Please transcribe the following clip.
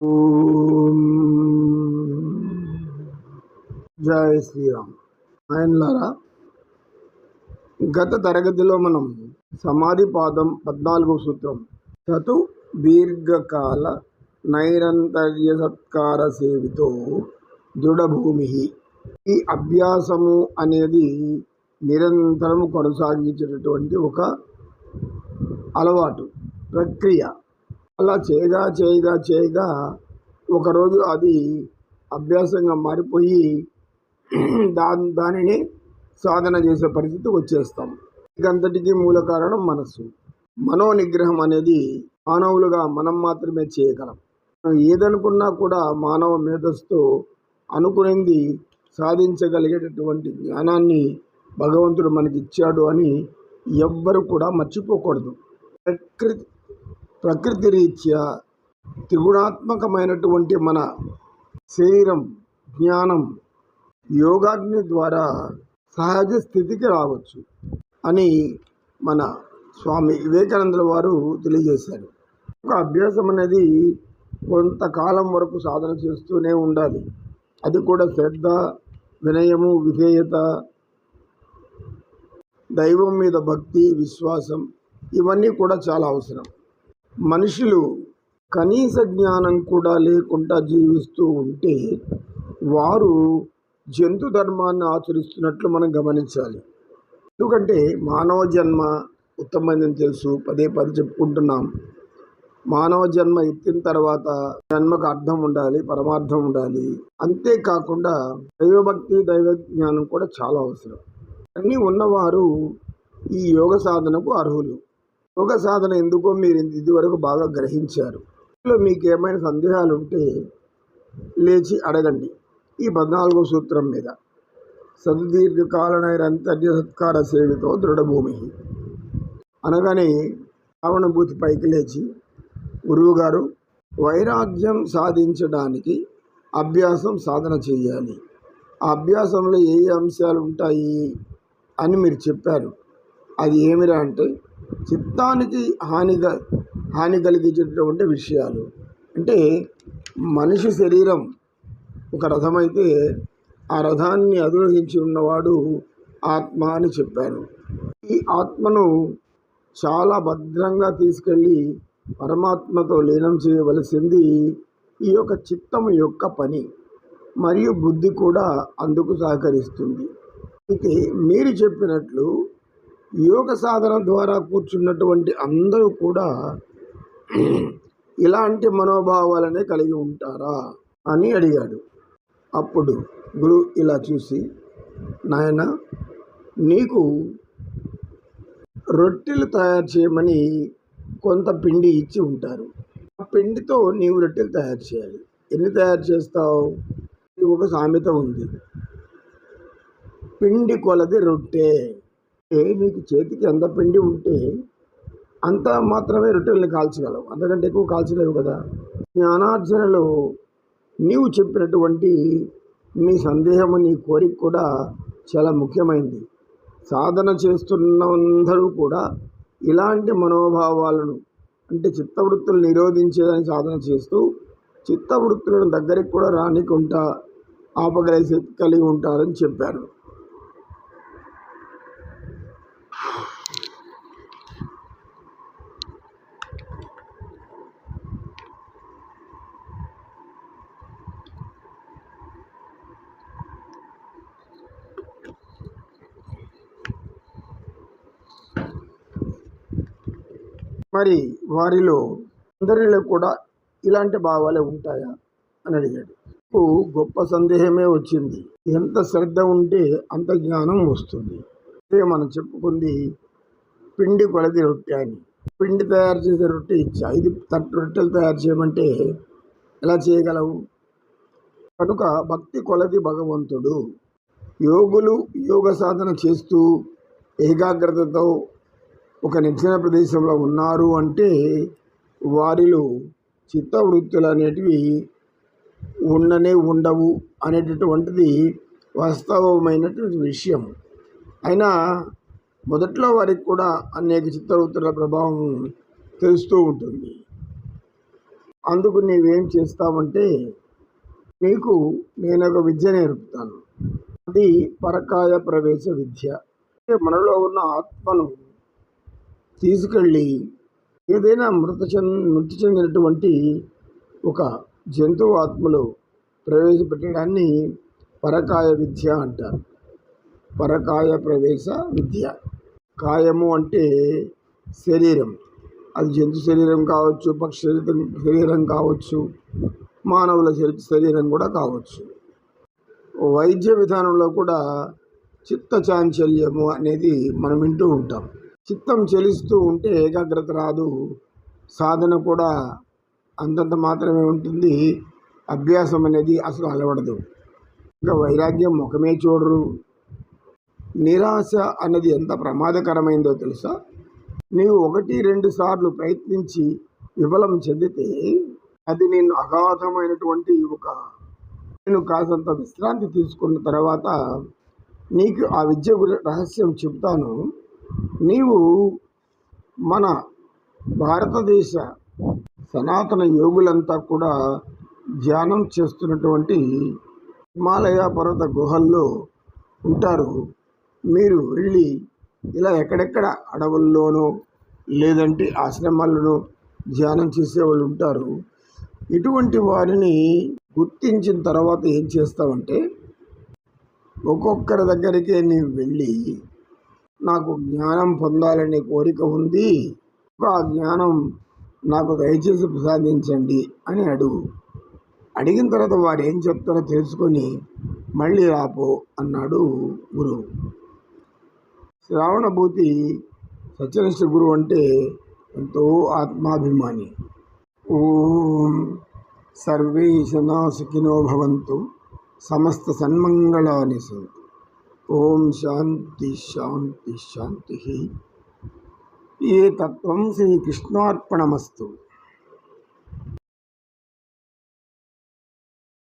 జయ జై శ్రీరామ్. ఆయనలారా గత తరగతిలో మనం సమాధి పాదం పద్నాలుగో సూత్రం చతు దీర్ఘకాల నైరంతర్య సత్కార సేవితో దృఢభూమి ఈ అభ్యాసము అనేది నిరంతరం కొనసాగించేటటువంటి ఒక అలవాటు ప్రక్రియ. అలా చేయగా చేయగా చేయగా ఒకరోజు అది అభ్యాసంగా మారిపోయి దాని దానిని సాధన చేసే పరిస్థితి వచ్చేస్తాం. ఇకంతటికీ మూల కారణం మనస్సు. మనో నిగ్రహం అనేది మానవులుగా మనం మాత్రమే చేయగలం. ఏదనుకున్నా కూడా మానవ మేధస్తో అనుకునేది సాధించగలిగేటటువంటి జ్ఞానాన్ని భగవంతుడు మనకి ఇచ్చాడు అని ఎవ్వరు కూడా మర్చిపోకూడదు. ప్రకృతి ప్రకృతి రీత్యా త్రిగుణాత్మకమైనటువంటి మన శరీరం జ్ఞానం యోగాగ్ని ద్వారా సహజ స్థితికి రావచ్చు అని మన స్వామి వివేకానందుల వారు తెలియజేశారు. ఒక అభ్యాసం అనేది కొంతకాలం వరకు సాధన చేస్తూనే ఉండాలి. అది కూడా శ్రద్ధ వినయము విధేయత దైవం మీద భక్తి విశ్వాసం ఇవన్నీ కూడా చాలా అవసరం. మనుషులు కనీస జ్ఞానం కూడా లేకుండా జీవిస్తూ ఉంటే వారు జంతు ధర్మాన్ని ఆచరిస్తున్నట్లు మనం గమనించాలి. ఎందుకంటే మానవ జన్మ ఉత్తమమైనదని తెలుసు పదే పదే చెప్పుకుంటున్నాం. మానవ జన్మ ఎత్తిన తర్వాత జన్మకు అర్థం ఉండాలి పరమార్థం ఉండాలి. అంతేకాకుండా దైవభక్తి దైవ జ్ఞానం కూడా చాలా అవసరం. అన్నీ ఉన్నవారు ఈ యోగ సాధనకు అర్హులు. యోగ సాధన ఎందుకో మీరు ఇదివరకు బాగా గ్రహించారు. ఇందులో మీకు ఏమైనా సందేహాలు ఉంటే లేచి అడగండి. ఈ పద్నాలుగో సూత్రం మీద. సదుదీర్ఘకాలనైరంతర్య సత్కార సేవితో దృఢభూమి. అనగానే రావణభూతి పైకి లేచి గురువుగారు వైరాగ్యం సాధించడానికి అభ్యాసం సాధన చేయాలి. ఆ అభ్యాసంలో ఏ ఏ అంశాలు ఉంటాయి అని మీరు చెప్పారు. అది ఏమిరా అంటే చిత్తానికి హానిగా హాని కలిగించేటటువంటి విషయాలు. అంటే మనిషి శరీరం ఒక రథమైతే ఆ రథాన్ని అధిరోహించి ఉన్నవాడు ఆత్మ అని చెప్పారు. ఈ ఆత్మను చాలా భద్రంగా తీసుకెళ్ళి పరమాత్మతో లీనం చేయవలసింది ఈ యొక్క చిత్తం యొక్క పని. మరియు బుద్ధి కూడా అందుకు సహకరిస్తుంది. అయితే మీరు చెప్పినట్లు యోగ సాధన ద్వారా కూర్చున్నటువంటి అందరూ కూడా ఇలాంటి మనోభావాలనే కలిగి ఉంటారా అని అడిగాడు. అప్పుడు గురువు ఇలా చూసి నాయన నీకు రొట్టెలు తయారు చేయమని కొంత పిండి ఇచ్చి ఉంటారు. ఆ పిండితో నీవు రొట్టెలు తయారు చేయాలి. ఎన్ని తయారు చేస్తావు? ఒక సామెత ఉంది. పిండి కొలది రొట్టె. మీకు చేతికి ఎంత పిండి ఉంటే అంత మాత్రమే రొట్టెల్ని కాల్చగలవు. అంతకంటే ఎక్కువ కాల్చలేవు కదా. జ్ఞానార్జనలో నీవు చెప్పినటువంటి నీ సందేహము నీ కోరిక కూడా చాలా ముఖ్యమైంది. సాధన చేస్తున్నందరూ కూడా ఇలాంటి మనోభావాలను అంటే చిత్తవృత్తులు నిరోధించేదని సాధన చేస్తూ చిత్తవృత్తులను దగ్గరికి కూడా రానికుంటా ఆపగలిసి కలిగి ఉంటారని చెప్పారు. మరి వారిలో అందరిలో కూడా ఇలాంటి భావాలే ఉంటాయా? అని అడిగాడు. నాకు గొప్ప సందేహమే వచ్చింది. ఎంత శ్రద్ధ ఉంటే అంత జ్ఞానం వస్తుంది. అదే మనం చెప్పుకుంది పిండి కొలది రొట్టె అని. పిండి తయారు చేసే రొట్టె ఇచ్చా. ఐదు తట్టు రొట్టెలు తయారు చేయమంటే ఎలా చేయగలవు? కనుక భక్తి కొలది భగవంతుడు. యోగులు యోగ సాధన చేస్తూ ఏకాగ్రతతో ఒక నిర్జన ప్రదేశంలో ఉన్నారు అంటే వారిలో చిత్తవృత్తులు అనేటివి ఉండనే ఉండవు అనేటటువంటిది వాస్తవమైనటువంటి విషయం. అయినా మొదట్లో వారికి కూడా అనేక చిత్తవృత్తుల ప్రభావం తెలుస్తూ ఉంటుంది. అందుకు నీవేం చేస్తావంటే నీకు నేను ఒక విద్య నేర్పుతాను. అది పరకాయ ప్రవేశ విద్య. అంటే మనలో ఉన్న ఆత్మను తీసుకెళ్ళి ఏదైనా మృత చెంది మృతి చెందినటువంటి ఒక జంతువు ఆత్మలో ప్రవేశపెట్టడాన్ని పరకాయ విద్య అంటారు. పరకాయ ప్రవేశ విద్య. కాయము అంటే శరీరం. అది జంతు శరీరం కావచ్చు పక్షి శరీరం శరీరం కావచ్చు మానవుల శరీరం కూడా కావచ్చు. వైద్య విధానంలో కూడా చిత్త చాంచల్యము అనేది మనం వింటూ ఉంటాం. చిత్తం చెలిస్తూ ఉంటే ఏకాగ్రత రాదు. సాధన కూడా అంతంత మాత్రమే ఉంటుంది. అభ్యాసం అనేది అసలు అలవడదు. ఇంకా వైరాగ్యం ముఖమే చూడరు. నిరాశ అన్నది ఎంత ప్రమాదకరమైందో తెలుసా? నీవు ఒకటి రెండు సార్లు ప్రయత్నించి విఫలం చెందితే అది నేను అగాధమైనటువంటి ఒక నేను కాసంత విశ్రాంతి తీసుకున్న తర్వాత నీకు ఆ విద్య రహస్యం చెప్తాను నీవు మన భారతదేశ సనాతన యోగులంతా కూడా ధ్యానం చేస్తున్నటువంటి హిమాలయ పర్వత గుహల్లో ఉంటారు. మీరు వెళ్ళి ఇలా ఎక్కడెక్కడ అడవుల్లోనో లేదంటే ఆశ్రమాల్లోనో ధ్యానం చేసేవాళ్ళు ఉంటారు. ఇటువంటి వారిని గుర్తించిన తర్వాత ఏం చేస్తావంటే ఒక్కొక్కరి దగ్గరికే నీవు వెళ్ళి నాకు జ్ఞానం పొందాలనే కోరిక ఉంది. ఆ జ్ఞానం నాకు దయచేసి ప్రసాదించండి అని అడుగు. అడిగిన తర్వాత వారు ఏం చెప్తారో తెలుసుకొని మళ్ళీ రాపో అన్నాడు గురువు. శ్రావణభూతి సత్యనిష్ఠ గురువు అంటే ఎంతో ఆత్మాభిమాని. ఓం సర్వే జనా సుఖినో భవంతు సమస్త సన్మంగళాని సంతు. ओम शांति शांति शांति ये तत्व श्री कृष्णार्पणमस्तु